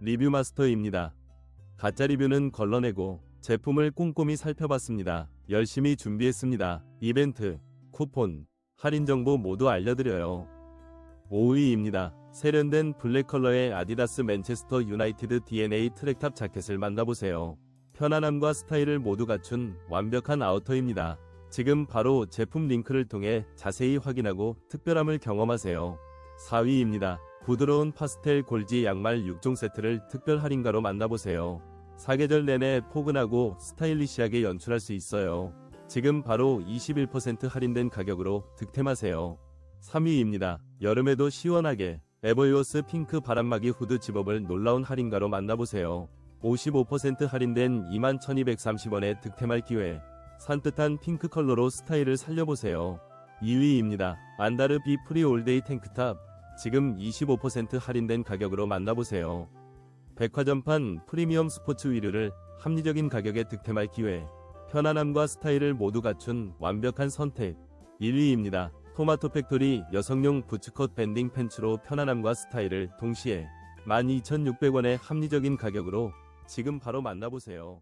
리뷰 마스터입니다. 가짜 리뷰는 걸러내고 제품을 꼼꼼히 살펴봤습니다. 열심히 준비했습니다. 이벤트, 쿠폰, 할인 정보 모두 알려드려요. 5위입니다. 세련된 블랙 컬러의 아디다스 맨체스터 유나이티드 DNA 트랙탑 자켓을 만나보세요. 편안함과 스타일을 모두 갖춘 완벽한 아우터입니다. 지금 바로 제품 링크를 통해 자세히 확인하고 특별함을 경험하세요. 4위입니다. 부드러운 파스텔 골지 양말 6종 세트를 특별 할인가로 만나보세요. 사계절 내내 포근하고 스타일리시하게 연출할 수 있어요. 지금 바로 21% 할인된 가격으로 득템하세요. 3위입니다. 여름에도 시원하게 에버요스 핑크 바람막이 후드 집업을 놀라운 할인가로 만나보세요. 55% 할인된 21,230원에 득템할 기회. 산뜻한 핑크 컬러로 스타일을 살려보세요. 2위입니다. 안다르 비 프리 올데이 탱크탑. 지금 25% 할인된 가격으로 만나보세요. 백화점판 프리미엄 스포츠 위류를 합리적인 가격에 득템할 기회. 편안함과 스타일을 모두 갖춘 완벽한 선택. 1위입니다. 토마토 팩토리 여성용 부츠컷 밴딩 팬츠로 편안함과 스타일을 동시에 12,600원의 합리적인 가격으로 지금 바로 만나보세요.